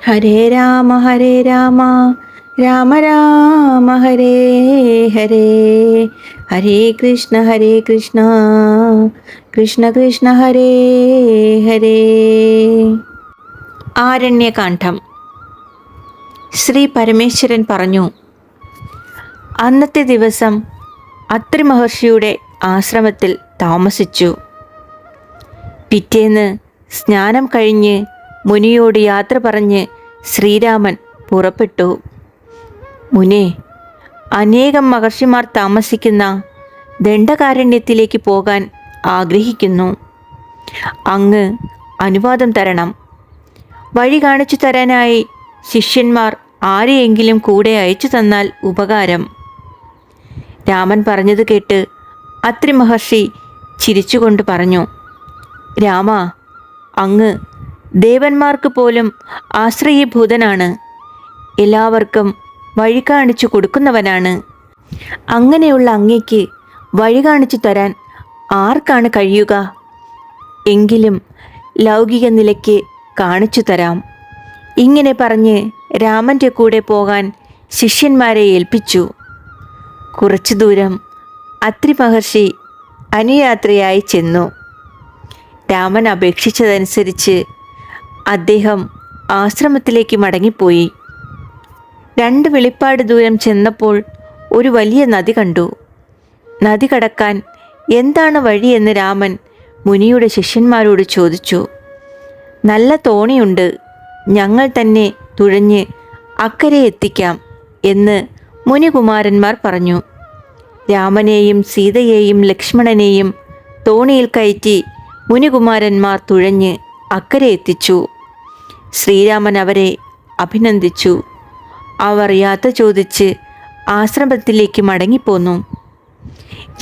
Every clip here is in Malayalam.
ഹരേ രാമ ഹരേ രാമ. രാമ രാമ ഹരേ ഹരേ. ഹരേ കൃഷ്ണ ഹരേ കൃഷ്ണ. കൃഷ്ണ കൃഷ്ണ ഹരേ ഹരേ. ആരണ്യകാന്ഡം. ശ്രീ പരമേശ്വരൻ പറഞ്ഞു അന്നത്തെ ദിവസം അത്രി മഹർഷിയുടെ ആശ്രമത്തിൽ താമസിച്ചു. പിറ്റേന്ന് സ്നാനം കഴിഞ്ഞ് മുനിയോട് യാത്ര പറഞ്ഞ് ശ്രീരാമൻ പുറപ്പെട്ടു. മുനെ അനേകം മഹർഷിമാർ താമസിക്കുന്ന ദണ്ഡകാരണ്യത്തിലേക്ക് പോകാൻ ആഗ്രഹിക്കുന്നു. അങ്ങ് അനുവാദം തരണം. വഴി കാണിച്ചു തരാനായി ശിഷ്യന്മാർ ആരെയെങ്കിലും കൂടെ അയച്ചു തന്നാൽ ഉപകാരം. രാമൻ പറഞ്ഞത് കേട്ട് അത്രി മഹർഷി ചിരിച്ചുകൊണ്ട് പറഞ്ഞു രാമ അങ്ങ് ദേവന്മാർക്ക് പോലും ആശ്രയഭൂതനാണ്. എല്ലാവർക്കും വഴി കാണിച്ചു കൊടുക്കുന്നവനാണ്. അങ്ങനെയുള്ള അങ്ങയ്ക്ക് വഴി കാണിച്ചു തരാൻ ആർക്കാണ് കഴിയുക? എങ്കിലും ലൗകിക നിലയ്ക്ക് കാണിച്ചു തരാം. ഇങ്ങനെ പറഞ്ഞ് രാമന്റെ കൂടെ പോകാൻ ശിഷ്യന്മാരെ ഏൽപ്പിച്ചു. കുറച്ചു ദൂരം അത്രി മഹർഷി അനുയാത്രയായി ചെന്നു. രാമൻ അപേക്ഷിച്ചതനുസരിച്ച് അദ്ദേഹം ആശ്രമത്തിലേക്ക് മടങ്ങിപ്പോയി. രണ്ട് വെളിപ്പാട് ദൂരം ചെന്നപ്പോൾ ഒരു വലിയ നദി കണ്ടു. നദി കടക്കാൻ എന്താണ് വഴിയെന്ന് രാമൻ മുനിയുടെ ശിഷ്യന്മാരോട് ചോദിച്ചു. നല്ല തോണിയുണ്ട്. ഞങ്ങൾ തന്നെ തുഴഞ്ഞ് അക്കരെ എത്തിക്കാം എന്ന് മുനികുമാരന്മാർ പറഞ്ഞു. രാമനെയും സീതയെയും ലക്ഷ്മണനെയും തോണിയിൽ കയറ്റി മുനികുമാരന്മാർ തുഴഞ്ഞ് അക്കരെ എത്തിച്ചു. ശ്രീരാമൻ അവരെ അഭിനന്ദിച്ചു. അവർ യാത്ര ചോദിച്ച് ആശ്രമത്തിലേക്ക് മടങ്ങിപ്പോന്നു.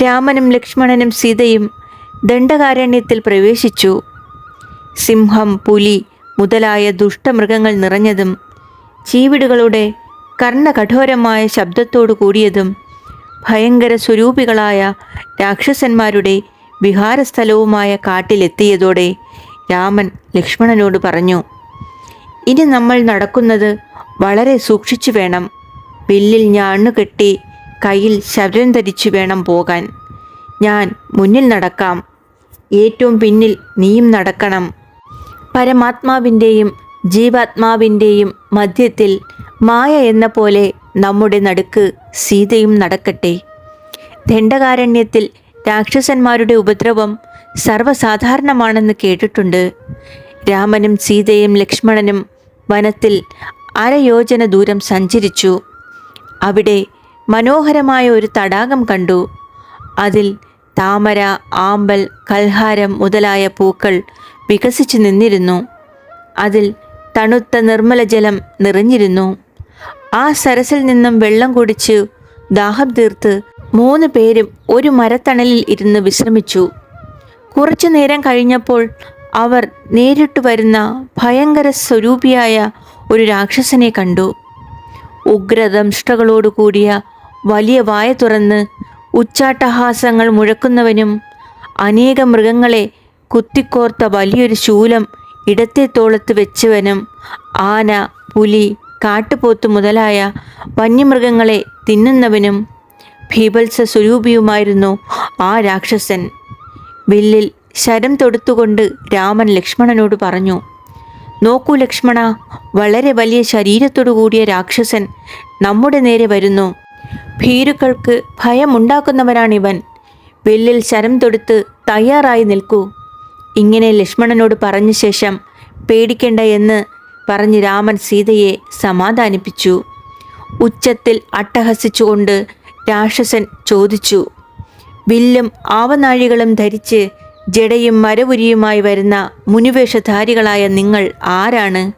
രാമനും ലക്ഷ്മണനും സീതയും ദണ്ഡകാരണ്യത്തിൽ പ്രവേശിച്ചു. സിംഹം പുലി മുതലായ ദുഷ്ടമൃഗങ്ങൾ നിറഞ്ഞതും ചീവിടുകളുടെ കർണകഠോരമായ ശബ്ദത്തോടു കൂടിയതും ഭയങ്കര സ്വരൂപികളായ രാക്ഷസന്മാരുടെ വിഹാരസ്ഥലവുമായ കാട്ടിലെത്തിയതോടെ രാമൻ ലക്ഷ്മണനോട് പറഞ്ഞു ഇനി നമ്മൾ നടക്കുന്നത് വളരെ സൂക്ഷിച്ചു വേണം. വില്ലിൽ ഞാണുകെട്ടി കയ്യിൽ ശരം ധരിച്ചു വേണം പോകാൻ. ഞാൻ മുന്നിൽ നടക്കാം. ഏറ്റവും പിന്നിൽ നീയും നടക്കണം. പരമാത്മാവിന്റെയും ജീവാത്മാവിന്റെയും മധ്യത്തിൽ മായ എന്ന പോലെ നമ്മുടെ നടുക്ക് സീതയും നടക്കട്ടെ. ദണ്ഡകാരണ്യത്തിൽ രാക്ഷസന്മാരുടെ ഉപദ്രവം സർവസാധാരണമാണെന്ന് കേട്ടിട്ടുണ്ട്. രാമനും സീതയും ലക്ഷ്മണനും വനത്തിൽ അരയോജന ദൂരം സഞ്ചരിച്ചു. അവിടെ മനോഹരമായ ഒരു തടാകം കണ്ടു. അതിൽ താമര ആമ്പൽ കൽഹാരം മുതലായ പൂക്കൾ വികസിച്ചു നിന്നിരുന്നു. അതിൽ തണുത്ത നിർമ്മല ജലം നിറഞ്ഞിരുന്നു. ആ സരസിൽ നിന്നും വെള്ളം കുടിച്ച് ദാഹം തീർത്ത് മൂന്ന് പേരും ഒരു മരത്തണലിൽ ഇരുന്ന് വിശ്രമിച്ചു. കുറച്ചു നേരം കഴിഞ്ഞപ്പോൾ അവർ നേരിട്ട് വരുന്ന ഭയങ്കര സ്വരൂപിയായ ഒരു രാക്ഷസനെ കണ്ടു. ഉഗ്രദംഷ്ടകളോടു കൂടിയ വലിയ വായ തുറന്ന് ഉച്ചാട്ടഹാസങ്ങൾ മുഴക്കുന്നവനും അനേക മൃഗങ്ങളെ കുത്തിക്കോർത്ത വലിയൊരു ശൂലം ഇടത്തെ തോളത്ത് വെച്ചവനും ആന പുലി കാട്ടുപോത്ത് മുതലായ വന്യമൃഗങ്ങളെ തിന്നുന്നവനും ഭീഭത്സ സ്വരൂപിയുമായിരുന്നു ആ രാക്ഷസൻ. വില്ലിൽ ശരം തൊടുത്തുകൊണ്ട് രാമൻ ലക്ഷ്മണനോട് പറഞ്ഞു നോക്കൂ ലക്ഷ്മണ വളരെ വലിയ ശരീരത്തോടു കൂടിയ രാക്ഷസൻ നമ്മുടെ നേരെ വരുന്നു. ഭീരുക്കൾക്ക് ഭയമുണ്ടാക്കുന്നവനാണിവൻ. വെല്ലിൽ ശരം തൊടുത്ത് തയ്യാറായി നിൽക്കൂ. ഇങ്ങനെ ലക്ഷ്മണനോട് പറഞ്ഞ ശേഷം പേടിക്കേണ്ട എന്ന് പറഞ്ഞ് രാമൻ സീതയെ സമാധാനിപ്പിച്ചു. ഉച്ചത്തിൽ അട്ടഹസിച്ചുകൊണ്ട് രാക്ഷസൻ ചോദിച്ചു വില്ലും ആവനാഴികളും ധരിച്ച് ജടയും മരവുരിയുമായി വരുന്ന മുനിവേഷധാരികളായ നിങ്ങൾ ആരാണ്?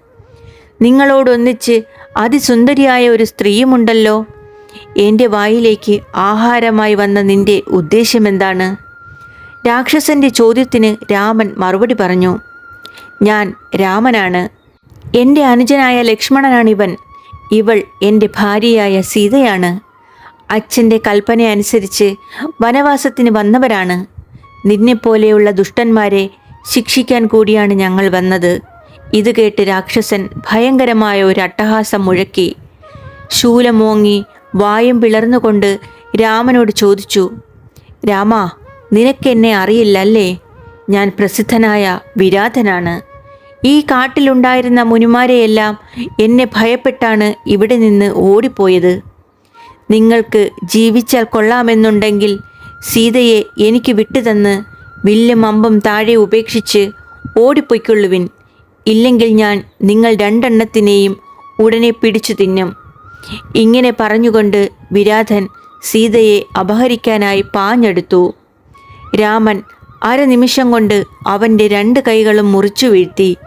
നിങ്ങളോടൊന്നിച്ച് അതിസുന്ദരിയായ ഒരു സ്ത്രീയുമുണ്ടല്ലോ. എന്റെ വായിലേക്ക് ആഹാരമായി വന്ന നിന്റെ ഉദ്ദേശ്യമെന്താണ് രാക്ഷസന്റെ ചോദ്യത്തിന് രാമൻ മറുപടി പറഞ്ഞു ഞാൻ രാമനാണ്. എന്റെ അനുജനായ ലക്ഷ്മണനാണിവൻ. ഇവൾ എന്റെ ഭാര്യയായ സീതയാണ്. അച്ഛന്റെ കൽപ്പന അനുസരിച്ച് വനവാസത്തിന് വന്നവരാണ്. നിന്നെപ്പോലെയുള്ള ദുഷ്ടന്മാരെ ശിക്ഷിക്കാൻ കൂടിയാണ് ഞങ്ങൾ വന്നത്. ഇത് കേട്ട് രാക്ഷസൻ ഭയങ്കരമായ ഒരു അട്ടഹാസം മുഴക്കി. ശൂലമോങ്ങി വായും പിളർന്നുകൊണ്ട് രാമനോട് ചോദിച്ചു രാമ നിനക്കെന്നെ അറിയില്ലല്ലേ? ഞാൻ പ്രസിദ്ധനായ വിരാധനാണ്. ഈ കാട്ടിലുണ്ടായിരുന്ന മുനിമാരെയെല്ലാം എന്നെ ഭയപ്പെട്ടാണ് ഇവിടെ നിന്ന് ഓടിപ്പോയത്. നിങ്ങൾക്ക് ജീവിച്ചാൽ കൊള്ളാമെന്നുണ്ടെങ്കിൽ സീതയെ എനിക്ക് വിട്ടുതന്ന് വില്ലും അമ്പും താഴെ ഉപേക്ഷിച്ച് ഓടിപ്പൊയ്ക്കൊള്ളുവിൻ. ഇല്ലെങ്കിൽ ഞാൻ നിങ്ങൾ രണ്ടെണ്ണത്തിനെയും ഉടനെ പിടിച്ചു തിന്നും. ഇങ്ങനെ പറഞ്ഞുകൊണ്ട് വിരാധൻ സീതയെ അപഹരിക്കാനായി പാഞ്ഞെടുത്തു. രാമൻ അരനിമിഷം കൊണ്ട് അവന്റെ രണ്ട് കൈകളും മുറിച്ചു വീഴ്ത്തി.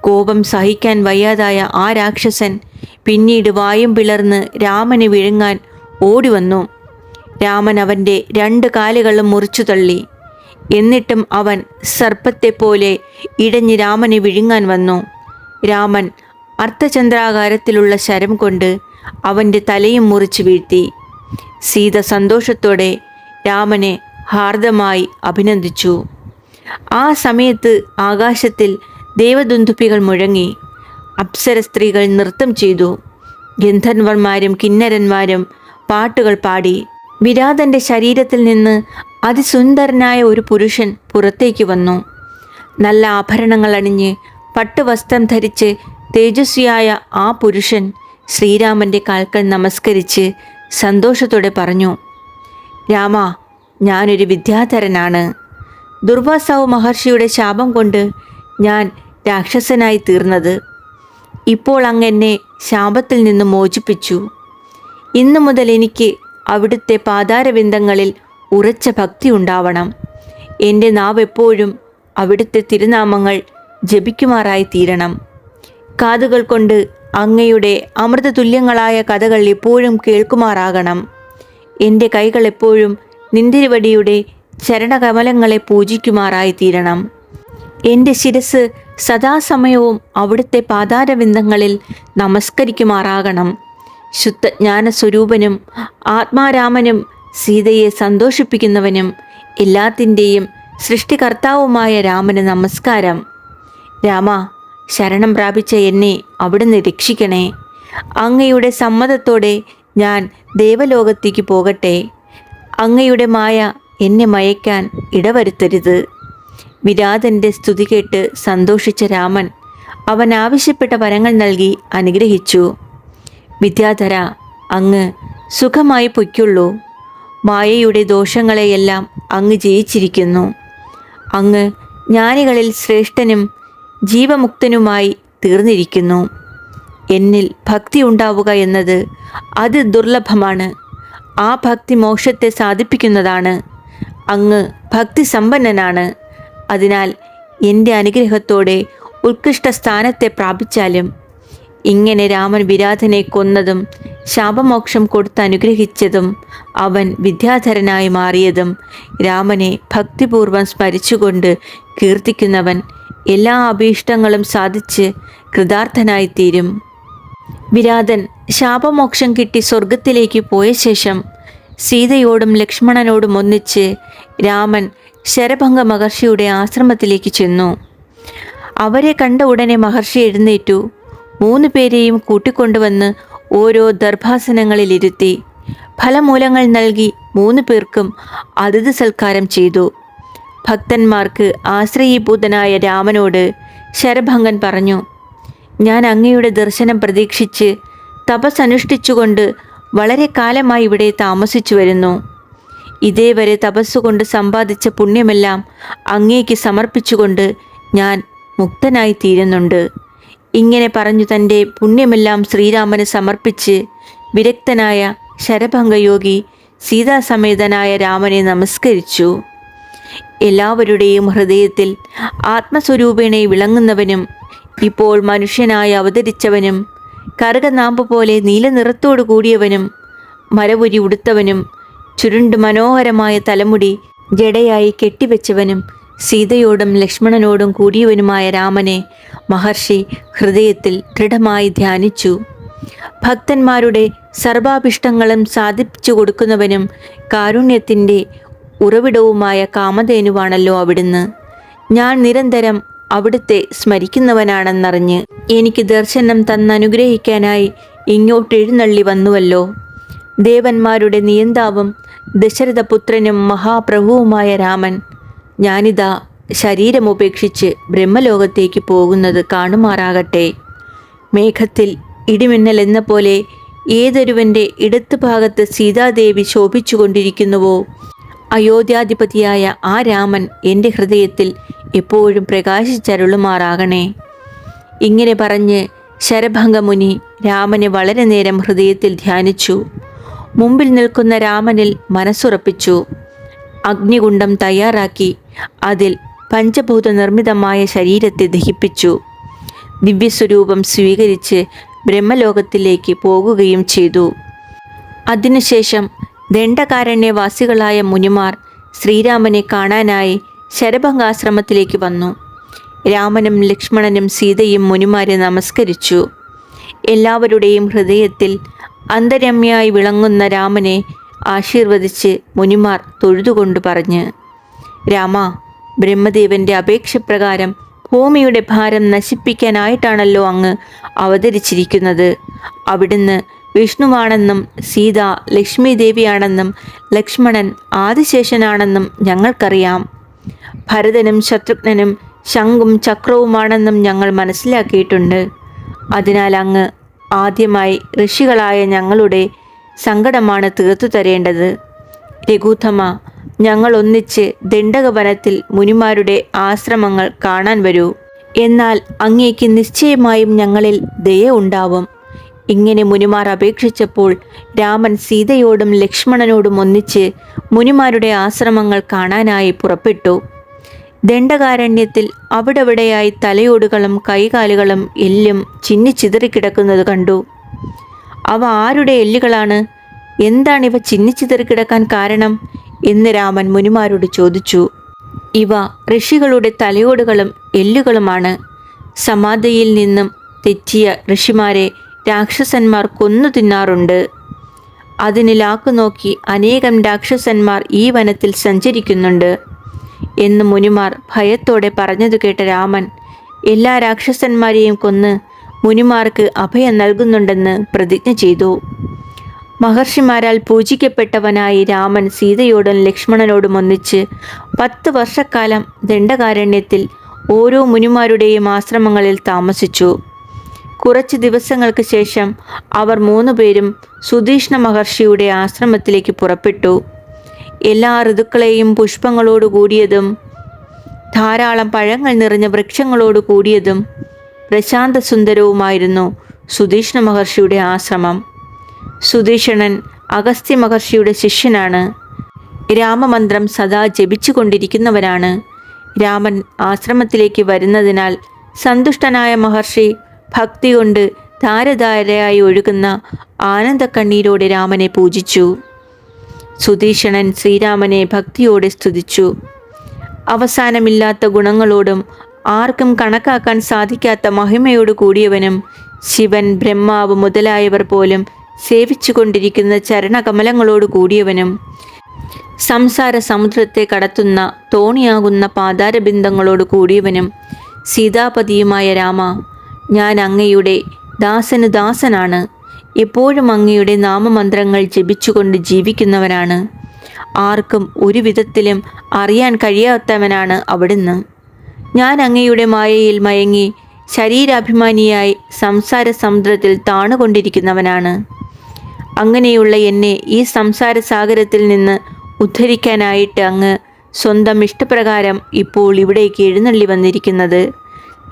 കോപം സഹിക്കാൻ വയ്യാതായ ആ രാക്ഷസൻ പിന്നീട് വായും പിളർന്ന് രാമനെ വിഴുങ്ങാൻ ഓടിവന്നു. രാമൻ അവന്റെ രണ്ട് കാലുകളും മുറിച്ചു തള്ളി. എന്നിട്ടും അവൻ സർപ്പത്തെപ്പോലെ ഇടഞ്ഞ് രാമനെ വിഴുങ്ങാൻ വന്നു. രാമൻ അർത്ഥചന്ദ്രാകാരത്തിലുള്ള ശരം കൊണ്ട് അവന്റെ തലയും മുറിച്ചു വീഴ്ത്തി. സീത സന്തോഷത്തോടെ രാമനെ ഹാർദമായി അഭിനന്ദിച്ചു. ആ സമയത്ത് ആകാശത്തിൽ ദേവദുന്തുപ്പികൾ മുഴങ്ങി. അപ്സര സ്ത്രീകൾ നൃത്തം ചെയ്തു. ഗന്ധർവന്മാരും കിന്നരന്മാരും പാട്ടുകൾ പാടി. വിരാതന്റെ ശരീരത്തിൽ നിന്ന് അതിസുന്ദരനായ ഒരു പുരുഷൻ പുറത്തേക്ക് വന്നു. നല്ല ആഭരണങ്ങൾ അണിഞ്ഞ് പട്ടുവസ്ത്രം ധരിച്ച് തേജസ്വിയായ ആ പുരുഷൻ ശ്രീരാമന്റെ കാൽക്കൽ നമസ്കരിച്ച് സന്തോഷത്തോടെ പറഞ്ഞു രാമ ഞാനൊരു വിദ്യാധരനാണ്. ദുർവാസാവ് മഹർഷിയുടെ ശാപം കൊണ്ട് ഞാൻ രാക്ഷസനായി തീർന്നത്. ഇപ്പോൾ അങ്ങ് എന്നെ ശാപത്തിൽ നിന്ന് മോചിപ്പിച്ചു. ഇന്നു മുതൽ എനിക്ക് അവിടുത്തെ പാതാരവിന്ദങ്ങളിൽ ഉറച്ച ഭക്തി ഉണ്ടാവണം. എന്റെ നാവ് എപ്പോഴും അവിടുത്തെ തിരുനാമങ്ങൾ ജപിക്കുമാറായി തീരണം കാതുകൾ കൊണ്ട് അങ്ങയുടെ അമൃതതുല്യങ്ങളായ കഥകൾ എപ്പോഴും കേൾക്കുമാറാകണം. എന്റെ കൈകൾ എപ്പോഴും നിന്തിരുവടിയുടെ ചരണകമലങ്ങളെ പൂജിക്കുമാറായി തീരണം എന്റെ ശിരസ് സദാസമയവും അവിടുത്തെ പാതാരവിന്ദങ്ങളിൽ നമസ്കരിക്കുമാറാകണം. ശുദ്ധജ്ഞാന സ്വരൂപനും ആത്മാരാമനും സീതയെ സന്തോഷിപ്പിക്കുന്നവനും എല്ലാത്തിന്റെയും സൃഷ്ടികർത്താവുമായ രാമന് നമസ്കാരം. രാമ ശരണം പ്രാപിച്ച എന്നെ അവിടുന്ന് രക്ഷിക്കണേ. അങ്ങയുടെ സമ്മതത്തോടെ ഞാൻ ദേവലോകത്തേക്ക് പോകട്ടെ. അങ്ങയുടെ മായ എന്നെ മയക്കാൻ ഇടവരുത്തരുത്. വിരാതന്റെ സ്തുതി കേട്ട് സന്തോഷിച്ച രാമൻ അവൻ ആവശ്യപ്പെട്ട വരങ്ങൾ നൽകി അനുഗ്രഹിച്ചു. വിദ്യാധര അങ്ങ് സുഖമായി പൊയ്ക്കുള്ളൂ. മായയുടെ ദോഷങ്ങളെയെല്ലാം അങ്ങ് ജയിച്ചിരിക്കുന്നു. അങ്ങ് ജ്ഞാനികളിൽ ശ്രേഷ്ഠനും ജീവമുക്തനുമായി തീർന്നിരിക്കുന്നു. എന്നിൽ ഭക്തി ഉണ്ടാവുക എന്നത് അത് ദുർലഭമാണ്. ആ ഭക്തി മോക്ഷത്തെ സാധിപ്പിക്കുന്നതാണ്. അങ്ങ് ഭക്തി സമ്പന്നനാണ്. അതിനാൽ എന്റെ അനുഗ്രഹത്തോടെ ഉത്കൃഷ്ട സ്ഥാനത്തെ പ്രാപിച്ചാലും ഇങ്ങനെ രാമൻ വിരാധനെ കൊന്നതും ശാപമോക്ഷം കൊടുത്ത് അനുഗ്രഹിച്ചതും അവൻ വിദ്യാധരനായി മാറിയതും രാമനെ ഭക്തിപൂർവം സ്മരിച്ചുകൊണ്ട് കീർത്തിക്കുന്നവൻ എല്ലാ അഭീഷ്ടങ്ങളും സാധിച്ച് കൃതാർത്ഥനായിത്തീരും. വിരാതൻ ശാപമോക്ഷം കിട്ടി സ്വർഗത്തിലേക്ക് പോയ ശേഷം സീതയോടും ലക്ഷ്മണനോടും ഒന്നിച്ച് രാമൻ ശരഭംഗ മഹർഷിയുടെ ആശ്രമത്തിലേക്ക് ചെന്നു. അവരെ കണ്ട ഉടനെ മഹർഷി എഴുന്നേറ്റു. മൂന്ന് പേരെയും കൂട്ടിക്കൊണ്ടുവന്ന് ഓരോ ദർഭാസനങ്ങളിലിരുത്തി ഫലമൂലങ്ങൾ നൽകി മൂന്ന് പേർക്കും അതിഥി സൽക്കാരം ചെയ്തു. ഭക്തന്മാർക്ക് ആശ്രയീഭൂതനായ രാമനോട് ശരഭംഗൻ പറഞ്ഞു ഞാൻ അങ്ങയുടെ ദർശനം പ്രതീക്ഷിച്ച് തപസ്സനുഷ്ഠിച്ചുകൊണ്ട് വളരെ കാലമായി ഇവിടെ താമസിച്ചു വരുന്നു. ഇതേവരെ തപസ്സുകൊണ്ട് സമ്പാദിച്ച പുണ്യമെല്ലാം അങ്ങേക്ക് സമർപ്പിച്ചുകൊണ്ട് ഞാൻ മുക്തനായി തീരുന്നുണ്ട് ഇങ്ങനെ പറഞ്ഞു തന്റെ പുണ്യമെല്ലാം ശ്രീരാമന് സമർപ്പിച്ച് വിരക്തനായ ശരഭംഗയോഗി സീതാസമേതനായ രാമനെ നമസ്കരിച്ചു. എല്ലാവരുടെയും ഹൃദയത്തിൽ ആത്മസ്വരൂപേണെ വിളങ്ങുന്നവനും ഇപ്പോൾ മനുഷ്യനായി അവതരിച്ചവനും കറുകനാമ്പ് പോലെ നീലനിറത്തോടു കൂടിയവനും മരവുരി ഉടുത്തവനും ചുരുണ്ട് മനോഹരമായ തലമുടി ജടയായി കെട്ടിവെച്ചവനും സീതയോടും ലക്ഷ്മണനോടും കൂടിയവനുമായ രാമനെ മഹർഷി ഹൃദയത്തിൽ ദൃഢമായി ധ്യാനിച്ചു. ഭക്തന്മാരുടെ സർവാഭിഷ്ടങ്ങളും സാധിപ്പിച്ചു കൊടുക്കുന്നവനും കാരുണ്യത്തിന്റെ ഉറവിടവുമായ കാമധേനുവാണല്ലോ അവിടുന്ന്. ഞാൻ നിരന്തരം അവിടുത്തെ സ്മരിക്കുന്നവനാണെന്നറിഞ്ഞ് എനിക്ക് ദർശനം തന്നനുഗ്രഹിക്കാനായി ഇങ്ങോട്ട് എഴുന്നള്ളി വന്നുവല്ലോ. ദേവന്മാരുടെ നിയന്താവും ദശരഥപുത്രനും മഹാപ്രഭുവുമായ രാമൻ ഞാനിതാ ശരീരമുപേക്ഷിച്ച് ബ്രഹ്മലോകത്തേക്ക് പോകുന്നത് കാണുമാറാകട്ടെ. മേഘത്തിൽ ഇടിമിന്നൽ എന്ന പോലെ ഏതൊരുവന്റെ ഇടത്ത് ഭാഗത്ത് സീതാദേവി ശോഭിച്ചുകൊണ്ടിരിക്കുന്നുവോ? അയോധ്യാധിപതിയായ ആ രാമൻ എന്റെ ഹൃദയത്തിൽ എപ്പോഴും പ്രകാശിച്ചരുളുമാറാകണേ. ഇങ്ങനെ പറഞ്ഞ് ശരഭംഗമുനി രാമനെ വളരെ നേരം ഹൃദയത്തിൽ ധ്യാനിച്ചു. മുമ്പിൽ നിൽക്കുന്ന രാമനിൽ മനസ്സുറപ്പിച്ചു. അഗ്നികുണ്ഡം തയ്യാറാക്കി അതിൽ പഞ്ചഭൂത നിർമ്മിതമായ ശരീരത്തെ ദഹിപ്പിച്ചു. ദിവ്യസ്വരൂപം സ്വീകരിച്ച് ബ്രഹ്മലോകത്തിലേക്ക് പോകുകയും ചെയ്തു. അതിനുശേഷം ദണ്ഡകാരണ്യവാസികളായ മുനിമാർ ശ്രീരാമനെ കാണാനായി ശരഭംഗാശ്രമത്തിലേക്ക് വന്നു. രാമനും ലക്ഷ്മണനും സീതയും മുനിമാരെ നമസ്കരിച്ചു. എല്ലാവരുടെയും ഹൃദയത്തിൽ അന്തരമ്യായി വിളങ്ങുന്ന രാമനെ ആശീർവദിച്ച് മുനിമാർ തൊഴുതുകൊണ്ട് പറഞ്ഞ്. രാമ ബ്രഹ്മദേവന്റെ അപേക്ഷപ്രകാരം ഭൂമിയുടെ ഭാരം നശിപ്പിക്കാനായിട്ടാണല്ലോ അങ്ങ് അവതരിച്ചിരിക്കുന്നത്. അവിടുന്ന് വിഷ്ണുവാണെന്നും സീത ലക്ഷ്മി ദേവിയാണെന്നും ലക്ഷ്മണൻ ആദിശേഷനാണെന്നും ഞങ്ങൾക്കറിയാം. ഭരതനും ശത്രുഘ്നനും ശംഖും ചക്രവുമാണെന്നും ഞങ്ങൾ മനസ്സിലാക്കിയിട്ടുണ്ട്. അതിനാൽ അങ്ങ് ആദ്യമായി ഋഷികളായ ഞങ്ങളുടെ സങ്കടമാണ് തീർത്തു തരേണ്ടത്. രഘുത്തമ ഞങ്ങൾ ഒന്നിച്ച് ദണ്ഡകവനത്തിൽ മുനിമാരുടെ ആശ്രമങ്ങൾ കാണാൻ വരൂ. എന്നാൽ അങ്ങേക്ക് നിശ്ചയമായും ഞങ്ങളിൽ ദയ ഉണ്ടാവും. ഇങ്ങനെ മുനിമാർ അപേക്ഷിച്ചപ്പോൾ രാമൻ സീതയോടും ലക്ഷ്മണനോടും ഒന്നിച്ച് മുനിമാരുടെ ആശ്രമങ്ങൾ കാണാനായി പുറപ്പെട്ടു. ദണ്ഡകാരണ്യത്തിൽ അവിടെവിടെയായി തലയോടുകളും കൈകാലുകളും എല്ലും ചിന്നിച്ചിതറിക്കിടക്കുന്നത് കണ്ടു. അവ ആരുടെ എല്ലുകളാണ്? എന്താണിവ ചിന്നിച്ചിതറിക്കിടക്കാൻ കാരണം? എന്ന് രാമൻ മുനിമാരോട് ചോദിച്ചു ഇവ ഋഷികളുടെ തലയോടുകളും എല്ലുകളുമാണ്. സമാധിയിൽ നിന്നും തെറ്റിയ ഋഷിമാരെ രാക്ഷസന്മാർ കൊന്നു തിന്നാറുണ്ട്. അതിന് ലാക്കു നോക്കി അനേകം രാക്ഷസന്മാർ ഈ വനത്തിൽ സഞ്ചരിക്കുന്നുണ്ട് എന്ന് മുനിമാർ ഭയത്തോടെ പറഞ്ഞതു കേട്ട രാമൻ എല്ലാ രാക്ഷസന്മാരെയും കൊന്ന് മുനിമാർക്ക് അഭയം നൽകുന്നുണ്ടെന്ന് പ്രതിജ്ഞ ചെയ്തു. മഹർഷിമാരാൽ പൂജിക്കപ്പെട്ടവനായി രാമൻ സീതയോടും ലക്ഷ്മണനോടും ഒന്നിച്ച് പത്ത് വർഷക്കാലം ദണ്ഡകാരണ്യത്തിൽ ഓരോ മുനിമാരുടെയും ആശ്രമങ്ങളിൽ താമസിച്ചു. കുറച്ച് ദിവസങ്ങൾക്ക് ശേഷം അവർ മൂന്നുപേരും സുധീഷ്ണ മഹർഷിയുടെ ആശ്രമത്തിലേക്ക് പുറപ്പെട്ടു. എല്ലാ ഋതുക്കളെയും പുഷ്പങ്ങളോട് കൂടിയതും ധാരാളം പഴങ്ങൾ നിറഞ്ഞ വൃക്ഷങ്ങളോട് കൂടിയതും പ്രശാന്തസുന്ദരവുമായിരുന്നു സുധീഷ്ണ മഹർഷിയുടെ ആശ്രമം. സുധീഷണൻ അഗസ്ത്യ മഹർഷിയുടെ ശിഷ്യനാണ്. രാമമന്ത്രം സദാ ജപിച്ചുകൊണ്ടിരിക്കുന്നവനാണ് രാമൻ ആശ്രമത്തിലേക്ക് വരുന്നതിനാൽ സന്തുഷ്ടനായ മഹർഷി ഭക്തി കൊണ്ട് ധാരധാരയായി ഒഴുകുന്ന ആനന്ദക്കണ്ണീരോടെ രാമനെ പൂജിച്ചു. സുദീഷണൻ ശ്രീരാമനെ ഭക്തിയോടെ സ്തുതിച്ചു. അവസാനമില്ലാത്ത ഗുണങ്ങളോടും ആർക്കും കണക്കാക്കാൻ സാധിക്കാത്ത മഹിമയോട് കൂടിയവനും ശിവൻ ബ്രഹ്മാവ് മുതലായവർ പോലും സേവിച്ചുകൊണ്ടിരിക്കുന്ന ചരണകമലങ്ങളോട് കൂടിയവനും സംസാര സമുദ്രത്തെ കടത്തുന്ന തോണിയാകുന്ന പാതാരബിന്ദങ്ങളോട് കൂടിയവനും സീതാപതിയുമായ രാമ ഞാൻ അങ്ങയുടെ ദാസന് ദാസനാണ്. എപ്പോഴും അങ്ങയുടെ നാമമന്ത്രങ്ങൾ ജപിച്ചുകൊണ്ട് ജീവിക്കുന്നവനാണ്. ആർക്കും ഒരു വിധത്തിലും അറിയാൻ കഴിയാത്തവനാണ് അവിടുന്ന്. ഞാൻ അങ്ങയുടെ മായയിൽ മയങ്ങി ശരീരാഭിമാനിയായി സംസാര സമുദ്രത്തിൽ താണുകൊണ്ടിരിക്കുന്നവനാണ്. അങ്ങനെയുള്ള എന്നെ ഈ സംസാര സാഗരത്തിൽ നിന്ന് ഉദ്ധരിക്കാനായിട്ട് അങ്ങ് സ്വന്തം ഇഷ്ടപ്രകാരം ഇപ്പോൾ ഇവിടേക്ക് എഴുന്നള്ളി വന്നിരിക്കുന്നത്.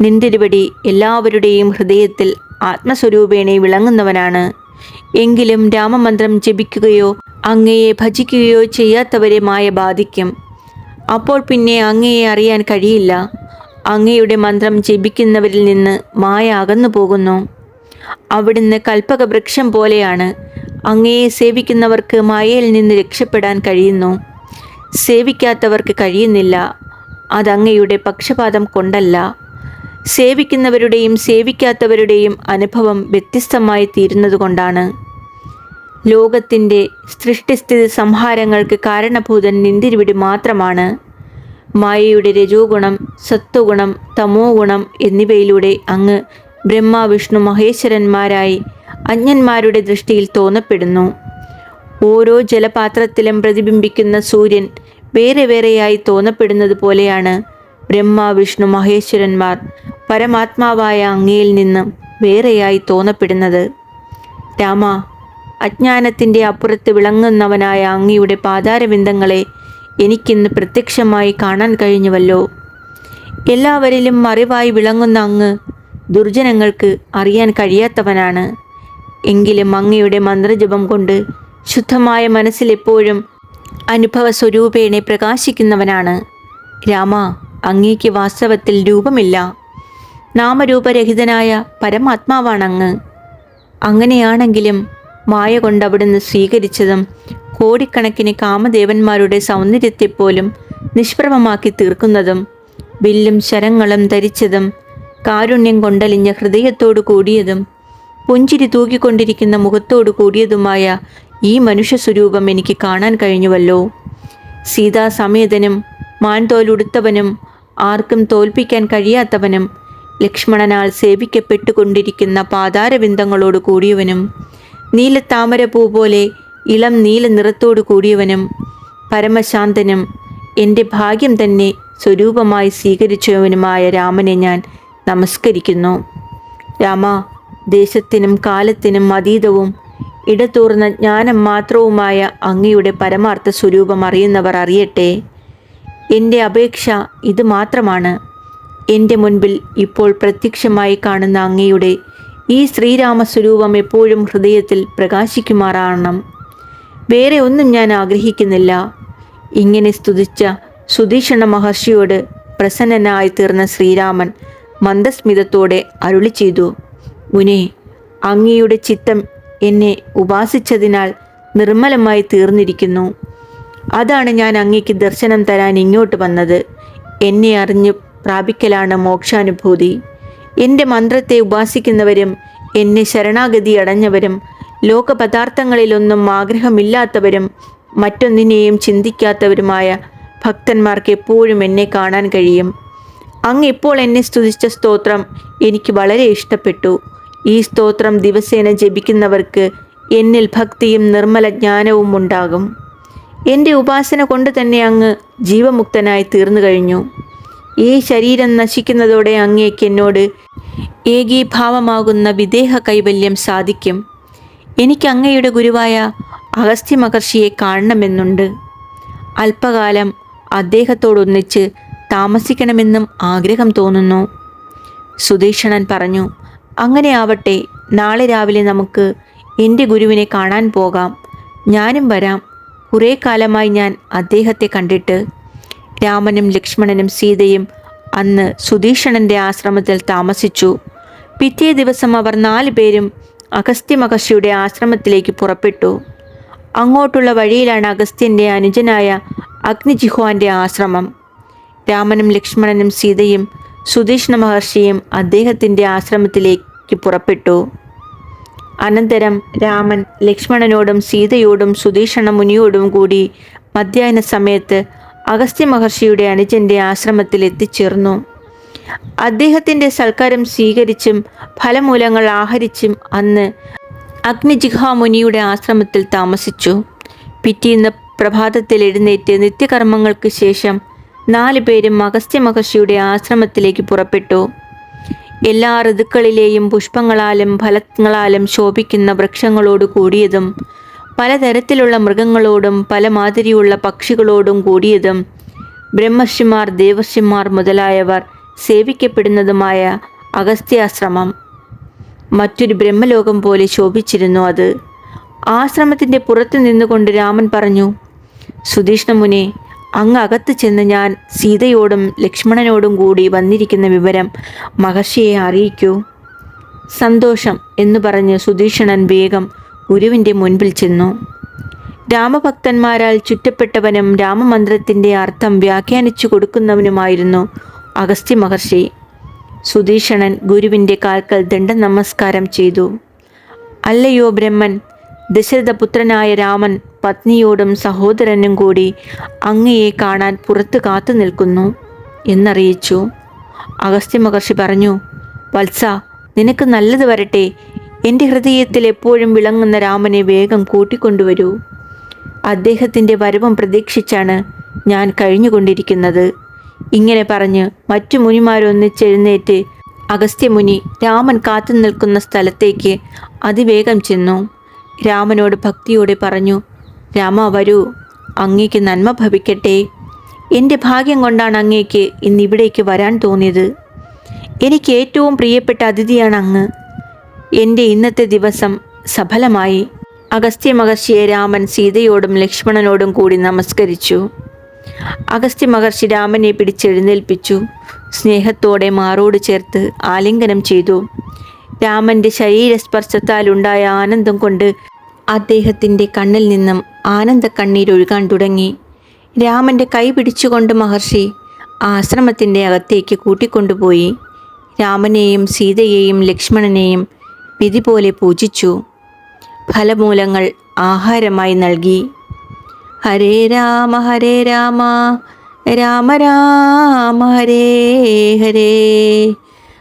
നിന്തിരുപടി എല്ലാവരുടെയും ഹൃദയത്തിൽ ആത്മസ്വരൂപേണെ വിളങ്ങുന്നവനാണ്. എങ്കിലും രാമമന്ത്രം ജപിക്കുകയോ അങ്ങയെ ഭജിക്കുകയോ ചെയ്യാത്തവരെ മായ ബാധിക്കും. അപ്പോൾ പിന്നെ അങ്ങയെ അറിയാൻ കഴിയില്ല. അങ്ങയുടെ മന്ത്രം ജപിക്കുന്നവരിൽ നിന്ന് മായ അകന്നു പോകുന്നു അവിടുന്ന് കൽപ്പകവൃക്ഷം പോലെയാണ് അങ്ങയെ സേവിക്കുന്നവർക്ക് മായയിൽ നിന്ന് രക്ഷപ്പെടാൻ കഴിയുന്നു. സേവിക്കാത്തവർക്ക് കഴിയുന്നില്ല. അതങ്ങയുടെ പക്ഷപാതം കൊണ്ടല്ല. സേവിക്കുന്നവരുടെയും സേവിക്കാത്തവരുടെയും അനുഭവം വ്യത്യസ്തമായി തീരുന്നതുകൊണ്ടാണ്. ലോകത്തിന്റെ സൃഷ്ടിസ്ഥിതി സംഹാരങ്ങൾക്ക് കാരണഭൂതൻ നിന്തിരിവിടി മാത്രമാണ്. മായയുടെ രജോ ഗുണം സത്വഗുണം തമോ ഗുണം എന്നിവയിലൂടെ അങ്ങ് ബ്രഹ്മ വിഷ്ണു മഹേശ്വരന്മാരായി അജ്ഞന്മാരുടെ ദൃഷ്ടിയിൽ തോന്നപ്പെടുന്നു. ഓരോ ജലപാത്രത്തിലും പ്രതിബിംബിക്കുന്ന സൂര്യൻ വേറെ വേറെയായി തോന്നപ്പെടുന്നത് പോലെയാണ് ബ്രഹ്മ വിഷ്ണു മഹേശ്വരന്മാർ പരമാത്മാവായ അങ്ങയിൽ നിന്ന് വേറെയായി തോന്നപ്പെടുന്നത്. രാമ അജ്ഞാനത്തിന്റെ അപ്പുറത്ത് വിളങ്ങുന്നവനായ അങ്ങയുടെ പാതാരബിന്ദങ്ങളെ എനിക്കിന്ന് പ്രത്യക്ഷമായി കാണാൻ കഴിഞ്ഞുവല്ലോ. എല്ലാവരിലും മറിവായി വിളങ്ങുന്ന അങ്ങ് ദുർജനങ്ങൾക്ക് അറിയാൻ കഴിയാത്തവനാണ്. എങ്കിലും അങ്ങയുടെ മന്ത്രജപം കൊണ്ട് ശുദ്ധമായ മനസ്സിലെപ്പോഴും അനുഭവ സ്വരൂപേണെ പ്രകാശിക്കുന്നവനാണ്. രാമ അങ്ങേക്ക് വാസ്തവത്തിൽ രൂപമില്ല. നാമരൂപരഹിതനായ പരമാത്മാവാണങ്ങ്. അങ്ങനെയാണെങ്കിലും മായ കൊണ്ട് അവിടുന്ന് സ്വീകരിച്ചതും കോടിക്കണക്കിന് കാമദേവന്മാരുടെ സൗന്ദര്യത്തെപ്പോലും നിഷ്പ്രഭമാക്കി തീർക്കുന്നതും വില്ലും ശരങ്ങളും ധരിച്ചതും കാരുണ്യം കൊണ്ടലിഞ്ഞ ഹൃദയത്തോടു കൂടിയതും പുഞ്ചിരി തൂക്കിക്കൊണ്ടിരിക്കുന്ന മുഖത്തോടു കൂടിയതുമായ ഈ മനുഷ്യ സ്വരൂപം എനിക്ക് കാണാൻ കഴിഞ്ഞുവല്ലോ. സീതാ സമേതനും മാൻതോലുടുത്തവനും ആർക്കും തോൽപ്പിക്കാൻ കഴിയാത്തവനും ലക്ഷ്മണനാൽ സേവിക്കപ്പെട്ടുകൊണ്ടിരിക്കുന്ന പാതാരബിന്ദങ്ങളോട് കൂടിയവനും നീലത്താമരപ്പൂ പോലെ ഇളം നീല നിറത്തോടു കൂടിയവനും പരമശാന്തനും എന്റെ ഭാഗ്യം തന്നെ സ്വരൂപമായി സ്വീകരിച്ചവനുമായ രാമനെ ഞാൻ നമസ്കരിക്കുന്നു. രാമ ദേശത്തിനും കാലത്തിനും അതീതവും. ഇടതൂർന്ന ജ്ഞാനം മാത്രവുമായ അങ്ങയുടെ പരമാർത്ഥ സ്വരൂപം അറിയുന്നവർ അറിയട്ടെ. എന്റെ അപേക്ഷ ഇത് മാത്രമാണ്. എന്റെ മുൻപിൽ ഇപ്പോൾ പ്രത്യക്ഷമായി കാണുന്ന അങ്ങയുടെ ഈ ശ്രീരാമ സ്വരൂപം എപ്പോഴും ഹൃദയത്തിൽ പ്രകാശിക്കുമാറാകണം. വേറെ ഒന്നും ഞാൻ ആഗ്രഹിക്കുന്നില്ല. ഇങ്ങനെ സ്തുതിച്ച സുധീഷണ മഹർഷിയോട് പ്രസന്നനായി തീർന്ന ശ്രീരാമൻ മന്ദസ്മിതത്തോടെ അരുളി ചെയ്തു. മുനെ അങ്ങയുടെ ചിത്തം എന്നെ ഉപാസിച്ചതിനാൽ നിർമ്മലമായി തീർന്നിരിക്കുന്നു. അതാണ് ഞാൻ അങ്ങയ്ക്ക് ദർശനം തരാൻ ഇങ്ങോട്ട് വന്നത്. എന്നെ അറിഞ്ഞ് പ്രാപിക്കലാണ് മോക്ഷാനുഭൂതി. എന്റെ മന്ത്രത്തെ ഉപാസിക്കുന്നവരും എന്നെ ശരണാഗതി അടഞ്ഞവരും ലോകപദാർത്ഥങ്ങളിലൊന്നും ആഗ്രഹമില്ലാത്തവരും മറ്റൊന്നിനെയും ചിന്തിക്കാത്തവരുമായ ഭക്തന്മാർക്ക് എപ്പോഴും എന്നെ കാണാൻ കഴിയും. അങ്ങ് ഇപ്പോൾ എന്നെ സ്തുതിച്ച സ്തോത്രം എനിക്ക് വളരെ ഇഷ്ടപ്പെട്ടു. ഈ സ്തോത്രം ദിവസേന ജപിക്കുന്നവർക്ക് എന്നിൽ ഭക്തിയും നിർമ്മല ജ്ഞാനവും ഉണ്ടാകും. എന്റെ ഉപാസന കൊണ്ട് തന്നെ അങ്ങ് ജീവമുക്തനായി തീർന്നു കഴിഞ്ഞു. ഈ ശരീരം നശിക്കുന്നതോടെ അങ്ങേക്ക് എന്നോട് ഏകീഭാവമാകുന്ന വിദേഹ കൈവല്യം സാധിക്കും. എനിക്ക് അങ്ങയുടെ ഗുരുവായ അഗസ്ത്യ മഹർഷിയെ കാണണമെന്നുണ്ട്. അല്പകാലം അദ്ദേഹത്തോടൊന്നിച്ച് താമസിക്കണമെന്നും ആഗ്രഹം തോന്നുന്നു. സുധീഷണൻ പറഞ്ഞു അങ്ങനെ ആവട്ടെ നാളെ രാവിലെ നമുക്ക് എന്റെ ഗുരുവിനെ കാണാൻ പോകാം. ഞാനും വരാം. കുറേ കാലമായി ഞാൻ അദ്ദേഹത്തെ കണ്ടിട്ട്. രാമനും ലക്ഷ്മണനും സീതയും അന്ന് സുധീഷണന്റെ ആശ്രമത്തിൽ താമസിച്ചു. പിറ്റേ ദിവസം അവർ നാല് പേരും അഗസ്ത്യ മഹർഷിയുടെ ആശ്രമത്തിലേക്ക് പുറപ്പെട്ടു. അങ്ങോട്ടുള്ള വഴിയിലാണ് അഗസ്ത്യന്റെ അനുജനായ അഗ്നിജിഹ്വാന്റെ ആശ്രമം. രാമനും ലക്ഷ്മണനും സീതയും സുധീഷ്ണ മഹർഷിയും അദ്ദേഹത്തിന്റെ ആശ്രമത്തിലേക്ക് പുറപ്പെട്ടു. അനന്തരം രാമൻ ലക്ഷ്മണനോടും സീതയോടും സുധീഷണ മുനിയോടും കൂടി മധ്യാഹ്ന സമയത്ത് അഗസ്ത്യ മഹർഷിയുടെ അനുജന്റെ ആശ്രമത്തിൽ എത്തിച്ചേർന്നു. അദ്ദേഹത്തിന്റെ സൽക്കാരം സ്വീകരിച്ചും ഫലമൂലങ്ങൾ ആഹരിച്ചും അന്ന് അഗ്നിജിഹാമുനിയുടെ ആശ്രമത്തിൽ താമസിച്ചു. പിറ്റീന്ന് പ്രഭാതത്തിൽ എഴുന്നേറ്റ് നിത്യകർമ്മങ്ങൾക്ക് ശേഷം നാല് പേരും അഗസ്ത്യ മഹർഷിയുടെ ആശ്രമത്തിലേക്ക് പുറപ്പെട്ടു. എല്ലാ ഋതുക്കളിലെയും പുഷ്പങ്ങളാലും ഫലങ്ങളാലും ശോഭിക്കുന്ന വൃക്ഷങ്ങളോട് കൂടിയതും പലതരത്തിലുള്ള മൃഗങ്ങളോടും പല മാതിരിയുള്ള പക്ഷികളോടും കൂടിയതും ബ്രഹ്മർഷിമാർ ദേവർഷിമാർ മുതലായവർ സേവിക്കപ്പെടുന്നതുമായ അഗസ്ത്യാശ്രമം. മറ്റൊരു ബ്രഹ്മലോകം പോലെ ശോഭിച്ചിരുന്നു അത്. ആശ്രമത്തിന്റെ പുറത്തു നിന്നുകൊണ്ട് രാമൻ പറഞ്ഞു സുധീഷ്ണമുനെ അങ്ങ് അകത്ത് ചെന്ന് ഞാൻ സീതയോടും ലക്ഷ്മണനോടും കൂടി വന്നിരിക്കുന്ന വിവരം മഹർഷിയെ അറിയിക്കൂ. സന്തോഷം എന്ന് പറഞ്ഞ് സുധീഷണൻ വേഗം ഗുരുവിന്റെ മുൻപിൽ ചെന്നു. രാമഭക്തന്മാരാൽ ചുറ്റപ്പെട്ടവനും രാമമന്ത്രത്തിന്റെ അർത്ഥം വ്യാഖ്യാനിച്ചു കൊടുക്കുന്നവനുമായിരുന്നു അഗസ്ത്യ മഹർഷി. സുധീഷണൻ ഗുരുവിന്റെ കാൽക്കൽ ദണ്ഡ നമസ്കാരം ചെയ്തു. അല്ലയോ ബ്രഹ്മൻ ദശരഥപുത്രനായ രാമൻ പത്നിയോടും സഹോദരനും കൂടി അങ്ങയെ കാണാൻ പുറത്ത് കാത്തു നിൽക്കുന്നു എന്നറിയിച്ചു. അഗസ്ത്യ മഹർഷി പറഞ്ഞു വത്സ നിനക്ക് നല്ലത് വരട്ടെ. എന്റെ ഹൃദയത്തിൽ എപ്പോഴും വിളങ്ങുന്ന രാമനെ വേഗം കൂട്ടിക്കൊണ്ടുവരൂ. അദ്ദേഹത്തിന്റെ വരവം പ്രതീക്ഷിച്ചാണ് ഞാൻ കഴിഞ്ഞുകൊണ്ടിരിക്കുന്നത്. ഇങ്ങനെ പറഞ്ഞ് മറ്റു മുനിമാരൊന്നിച്ചെഴുന്നേറ്റ് അഗസ്ത്യമുനി രാമൻ കാത്തു നിൽക്കുന്ന സ്ഥലത്തേക്ക് അതിവേഗം ചെന്നു. രാമനോട് ഭക്തിയോടെ പറഞ്ഞു രാമ വരൂ അങ്ങേക്ക് നന്മ ഭവിക്കട്ടെ. എന്റെ ഭാഗ്യം കൊണ്ടാണ് അങ്ങേക്ക് ഇന്നിവിടേക്ക് വരാൻ തോന്നിയത്. എനിക്ക് ഏറ്റവും പ്രിയപ്പെട്ട അതിഥിയാണ് അങ്ങ്. എന്റെ ഇന്നത്തെ ദിവസം സഫലമായി. അഗസ്ത്യ മഹർഷിയെ രാമൻ സീതയോടും ലക്ഷ്മണനോടും കൂടി നമസ്കരിച്ചു. അഗസ്ത്യ മഹർഷി രാമനെ പിടിച്ചെഴുന്നേൽപ്പിച്ചു സ്നേഹത്തോടെ മാറോട് ചേർത്ത് ആലിംഗനം ചെയ്തു. രാമന്റെ ശരീരസ്പർശത്താലുണ്ടായ ആനന്ദം കൊണ്ട് അദ്ദേഹത്തിന്റെ കണ്ണിൽ നിന്നും ആനന്ദ കണ്ണീരൊഴുകാൻ തുടങ്ങി. രാമന്റെ കൈ പിടിച്ചുകൊണ്ട് മഹർഷി ആശ്രമത്തിന്റെ അകത്തേക്ക് കൂട്ടിക്കൊണ്ടുപോയി. രാമനെയും സീതയെയും ലക്ഷ്മണനെയും വിധി പോലെ പൂജിച്ചു. ഫലമൂലങ്ങൾ ആഹാരമായി നൽകി. ഹരേ രാമ ഹരേ രാമ രാമ രാമ ഹരേ ഹരേ.